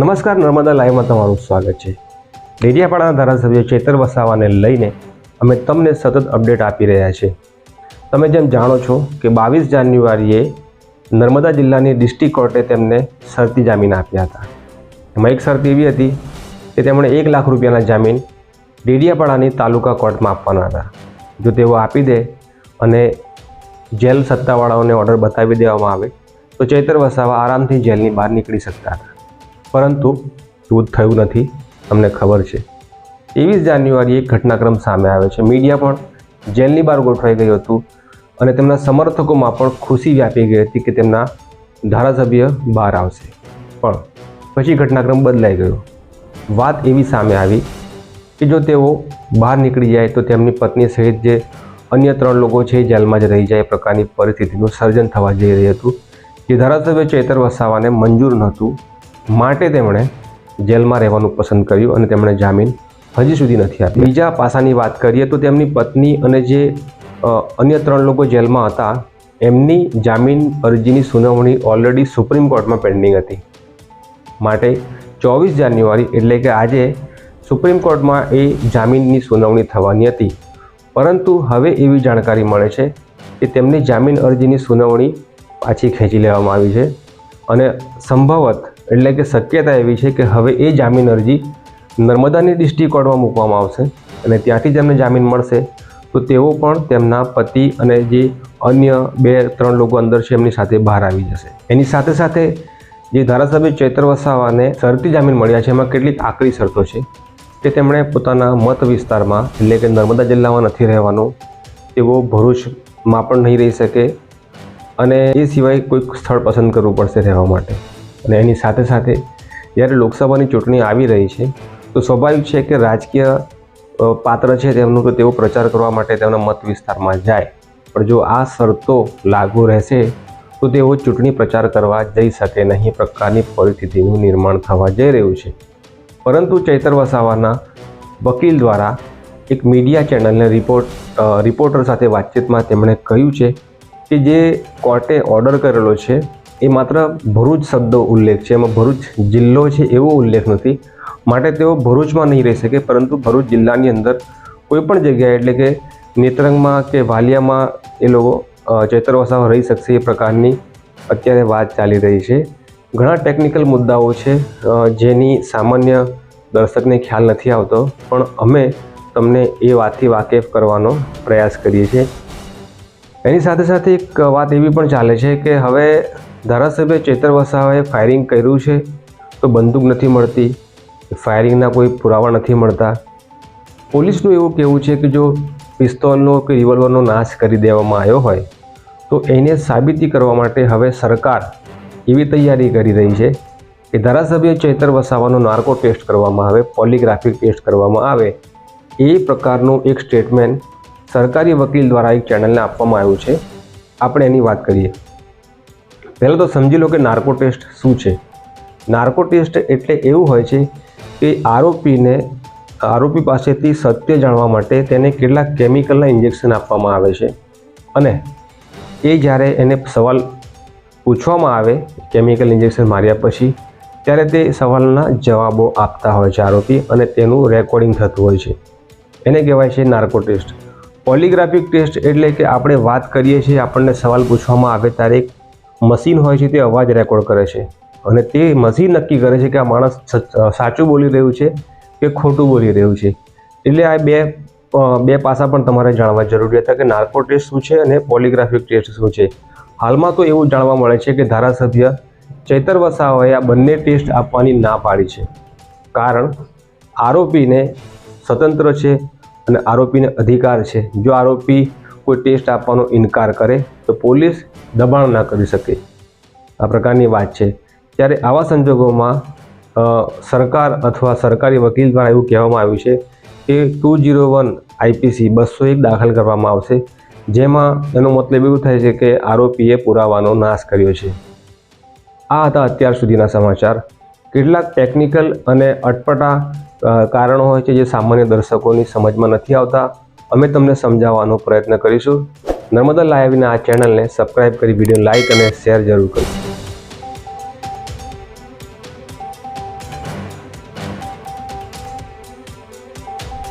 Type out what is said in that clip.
નમસ્કાર, નર્મદા લાઈવમાં તમારું સ્વાગત છે. ડેડિયાપાડાના ધારાસભ્ય ચેતર વસાવાને લઈને અમે તમને સતત અપડેટ આપી રહ્યા છીએ. તમે જેમ જાણો છો કે બાવીસ જાન્યુઆરીએ નર્મદા જિલ્લાની ડિસ્ટ્રિક્ટ કોર્ટે તેમને શરતી જામીન આપ્યા હતા. એમાં એક શરત એવી હતી કે તેમણે એક લાખ રૂપિયાના જામીન ડેડિયાપાડાની તાલુકા કોર્ટમાં આપવાના હતા. જો તેઓ આપી દે અને જેલ સત્તાવાળાઓને ઓર્ડર બતાવી દેવામાં આવે, તો ચૈતર વસાવા આરામથી જેલની બહાર નીકળી શકતા હતા. પરંતુ એવું થયું નથી. તમને ખબર છે. ત્રેવીસ જાન્યુઆરીએ એક ઘટનાક્રમ સામે આવે છે. મીડિયા પણ જેલની બહાર ગોઠવાઈ ગયું હતું અને તેમના સમર્થકોમાં પણ ખુશી વ્યાપી ગઈ હતી કે તેમના ધારાસભ્ય બહાર આવશે. પણ પછી ઘટનાક્રમ બદલાઈ ગયો. વાત એવી સામે આવી કે જો તેઓ બહાર નીકળી જાય તો તેમની પત્ની સહિત જે અન્ય ત્રણ લોકો છે જેલમાં જ રહી જાય એ પ્રકારની પરિસ્થિતિનું સર્જન થવા જઈ રહ્યું હતું. જે ધારાસભ્ય ચેતર વસાવાને મંજૂર નહોતું. માટે તેમણે જેલમાં રહેવાનું પસંદ કર્યું અને તેમણે જામીન હજી સુધી નથી આપી બીજા પાસાની વાત કરીએ તો તેમની પત્ની અને જે અન્ય ત્રણ લોકો જેલમાં હતા, એમની જામીન અરજીની સુનાવણી ઓલરેડી સુપ્રીમ કોર્ટમાં પેન્ડિંગ હતી. માટે ચોવીસ જાન્યુઆરી એટલે કે આજે સુપ્રીમ કોર્ટમાં એ જામીનની સુનાવણી થવાની હતી. પરંતુ હવે એવી જાણકારી મળે છે કે તેમની જામીન અરજીની સુનાવણી પાછી ખેંચી લેવામાં આવી છે. અને સંભવત, એટલે કે શક્યતા એવી છે કે હવે એ જામીન અરજી નર્મદાની ડિસ્ટ્રિક્ટ કોર્ટમાં મૂકવામાં આવશે અને ત્યાંથી જેમને જામીન મળશે, તો તેઓ પણ તેમના પતિ અને જે અન્ય બે, ત્રણ લોકો અંદર છે એમની સાથે બહાર આવી જશે. એની સાથે સાથે જે ધારાસભ્ય ચૈત્ર વસાવાને શરતી જામીન મળ્યા છે, એમાં કેટલીક આકરી શરતો છે કે તેમણે પોતાના મત વિસ્તારમાં, એટલે કે નર્મદા જિલ્લામાં નથી રહેવાનું, તેઓ ભરૂચમાં પણ નહીં રહી શકે અને એ સિવાય કોઈક સ્થળ પસંદ કરવું પડશે રહેવા માટે. અને એની સાથે સાથે જ્યારે લોકસભાની ચૂંટણી આવી રહી છે, તો સ્વાભાવિક છે કે રાજકીય પાત્ર છે તેમનું, તો તેઓ પ્રચાર કરવા માટે તેમના મત વિસ્તારમાં જાય. પણ જો આ શરતો લાગુ રહેશે, તો તેઓ ચૂંટણી પ્રચાર કરવા જઈ શકે નહીં, પ્રકારની પરિસ્થિતિનું નિર્માણ થવા જઈ રહ્યું છે. પરંતુ ચૈતર વસાવાના વકીલ દ્વારા એક મીડિયા ચેનલને રિપોર્ટ રિપોર્ટર સાથે વાતચીતમાં તેમણે કહ્યું છે કે જે કોર્ટે ઓર્ડર કરેલો છે, એ માત્ર ભરૂચ શબ્દો ઉલ્લેખ છે. એમાં ભરૂચ જિલ્લો છે એવો ઉલ્લેખ નથી. માટે તેઓ ભરૂચમાં નહીં રહી શકે, પરંતુ ભરૂચ જિલ્લાની અંદર કોઈ પણ જગ્યાએ, એટલે કે નેત્રંગમાં કે વાલિયામાં, એ લોકો ચૈતર રહી શકશે એ પ્રકારની અત્યારે વાત ચાલી રહી છે. ઘણા ટેકનિકલ મુદ્દાઓ છે જેની સામાન્ય દર્શકને ખ્યાલ નથી આવતો, પણ અમે તમને એ વાતથી વાકેફ કરવાનો પ્રયાસ કરીએ છીએ. એની સાથે સાથે એક વાત એવી પણ ચાલે છે કે હવે ધારાસભ્ય ચેતર વસાવાએ ફાયરિંગ કર્યું છે તો બંદૂક નથી મળતી ફાયરિંગના કોઈ પુરાવા નથી મળતા. પોલીસનું એવું કહેવું છે કે જો પિસ્તોલનો કે રિવોલ્વરનો નાશ કરી દેવામાં આવ્યો હોય, તો એને સાબિતી કરવા માટે હવે સરકાર એવી તૈયારી કરી રહી છે કે ધારાસભ્ય ચેતર વસાવાનો નાર્કો ટેસ્ટ કરવામાં આવે પોલીગ્રાફિક ટેસ્ટ કરવામાં આવે. એ પ્રકારનું એક સ્ટેટમેન્ટ સરકારી વકીલ દ્વારા એક ચેનલને આપવામાં આવ્યું છે. આપણે એની વાત કરીએ. પહેલાં તો સમજી લો કે નાર્કો ટેસ્ટ શું છે? નાર્કો ટેસ્ટ એટલે એવું હોય છે કે આરોપીને, આરોપી પાસેથી સત્ય જાણવા માટે તેને કેટલાક કેમિકલના ઇન્જેક્શન આપવામાં આવે છે. અને એ જ્યારે એને સવાલ પૂછવામાં આવે, કેમિકલ ઇન્જેક્શન માર્યા પછી, ત્યારે તે સવાલના જવાબો આપતા હોય છે આરોપી અને તેનું રેકોર્ડિંગ થતું હોય છે. એને કહેવાય છે નાર્કો ટેસ્ટ. પોલિગ્રાફિક ટેસ્ટ એટલે કે આપણે વાત કરીએ છીએ, આપણને સવાલ પૂછવામાં આવે ત્યારે એક મશીન હોય છે તે અવાજ રેકોર્ડ કરે છે. અને તે મશીન નક્કી કરે છે કે આ માણસ સાચું બોલી રહ્યું છે કે ખોટું બોલી રહ્યું છે. એટલે આ બે બે પાસા પણ તમારે જાણવા જરૂરી હતા કે નાર્કો ટેસ્ટ શું છે અને પોલિગ્રાફિક ટેસ્ટ શું છે. હાલમાં તો એવું જાણવા મળે છે કે ધારાસભ્ય ચૈતર વસાવાએ આ બંને ટેસ્ટ આપવાની ના પાડી છે. કારણ આરોપીને સ્વતંત્ર છે અને આરોપીને અધિકાર છે. જો આરોપી કોઈ ટેસ્ટ આપવાનો ઇનકાર કરે, તો પોલીસ દબાણ ના કરી શકે. આ પ્રકારની વાત છે. ત્યારે આવા સંજોગોમાં સરકાર અથવા સરકારી વકીલ દ્વારા એવું કહેવામાં આવ્યું છે કે ટુ જીરો વન આઈપીસી બસો એક દાખલ કરવામાં આવશે, જેમાં એનો મતલબ એવું થાય છે કે આરોપીએ પુરાવાનો નાશ કર્યો છે. આ હતા અત્યાર સુધીના સમાચાર. કેટલાક ટેકનિકલ અને અટપટા કારણો હોય છે જે સામાન્ય દર્શકોની સમજમાં નથી આવતા. અમે તમને સમજાવવાનો પ્રયત્ન કરીશું. નર્મદા લાઈવના આ ચેનલને સબસ્ક્રાઇબ કરી વીડિયો લાઇક અને શેર જરૂર કરજો.